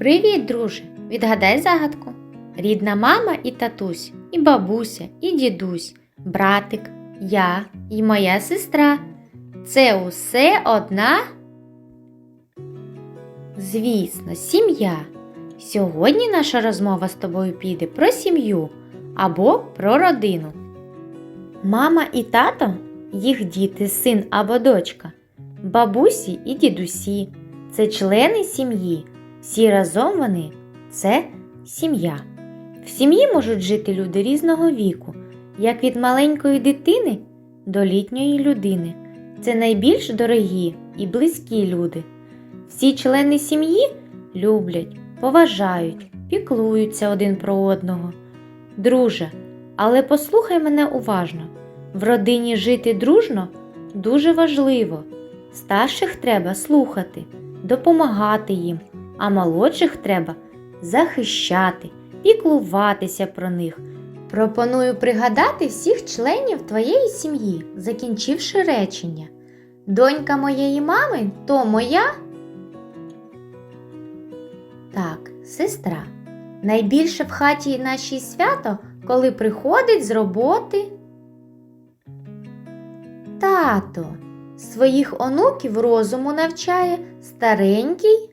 Привіт, друже! Відгадай загадку. Рідна мама і татусь, і бабуся, і дідусь, братик, я і моя сестра. Це усе одна. Звісно, сім'я. Сьогодні наша розмова з тобою піде про сім'ю або про родину. Мама і тато їх діти, син або дочка, бабусі і дідусі це члени сім'ї. Всі разом вони це сім'я. В сім'ї можуть жити люди різного віку, як від маленької дитини до літньої людини. Це найбільш дорогі і близькі люди. Всі члени сім'ї люблять, поважають, піклуються один про одного. Друже, але послухай мене уважно: в родині жити дружно дуже важливо. Старших треба слухати, допомагати їм, а молодших треба захищати, піклуватися про них. Пропоную пригадати всіх членів твоєї сім'ї, закінчивши речення. Донька моєї мами то моя. Так, сестра. Найбільше в хаті нашій свято, коли приходить з роботи. Тато своїх онуків розуму навчає старенький.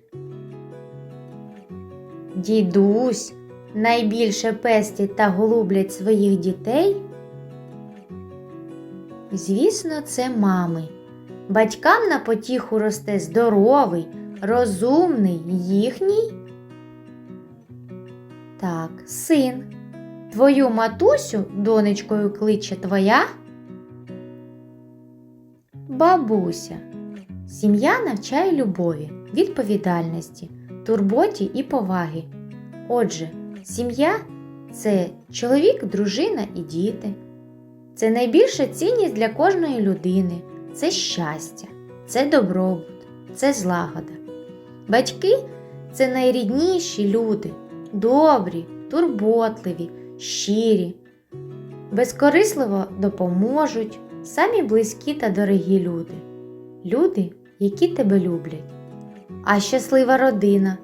Дідусь найбільше пестять та голублять своїх дітей. Звісно, це мами. Батькам на потіху росте здоровий, розумний їхній. Так, син. Твою матусю донечкою кличе твоя. Бабуся. Сім'я навчає любові, відповідальності, турботі і поваги. Отже, сім'я це чоловік, дружина і діти. Це найбільша цінність для кожної людини. Це щастя, це добробут, це злагода. Батьки це найрідніші люди, добрі, турботливі, щирі, безкорисливо допоможуть, самі близькі та дорогі люди. Люди, які тебе люблять. А щаслива родина.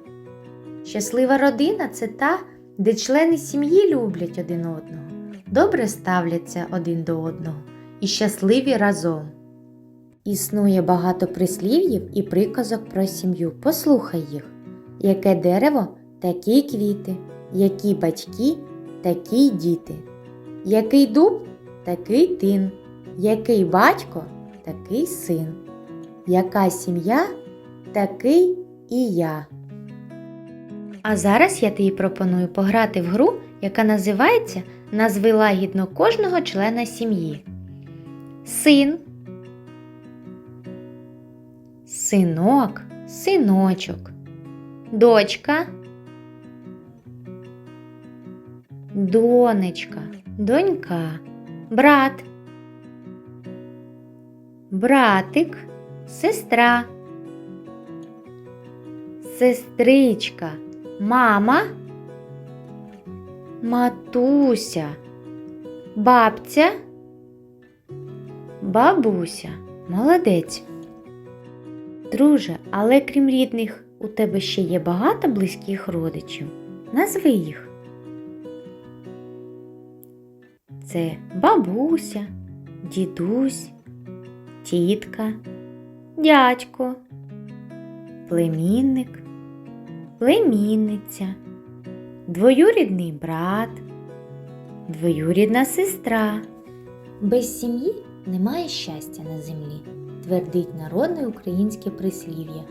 Щаслива родина це та, де члени сім'ї люблять один одного, добре ставляться один до одного і щасливі разом. Існує багато прислів'їв і приказок про сім'ю. Послухай їх. Яке дерево, такі квіти, які батьки, такі й діти. Який дуб, такий тин, який батько, такий син. Яка сім'я, такий і я. А зараз я тобі пропоную пограти в гру, яка називається Назви лагідно кожного члена сім'ї. Син, синок, синочок, дочка, донечка, донька, брат, братик, сестра, сестричка, мама, матуся, бабця, бабуся. Молодець. Друже, але крім рідних, у тебе ще є багато близьких родичів. Назви їх. Це бабуся, дідусь, тітка, дядько, племінник, племінниця, двоюрідний брат, двоюрідна сестра. Без сім'ї немає щастя на землі, твердить народне українське прислів'я,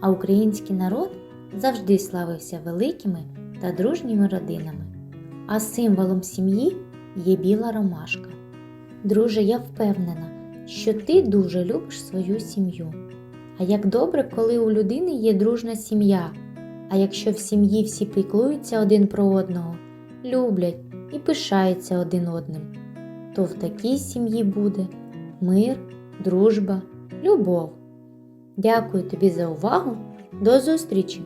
а український народ завжди славився великими та дружніми родинами. А символом сім'ї є біла ромашка. Друже, я впевнена, що ти дуже любиш свою сім'ю. А як добре, коли у людини є дружна сім'я, а якщо в сім'ї всі піклуються один про одного, люблять і пишаються один одним, то в такій сім'ї буде мир, дружба, любов. Дякую тобі за увагу. До зустрічі!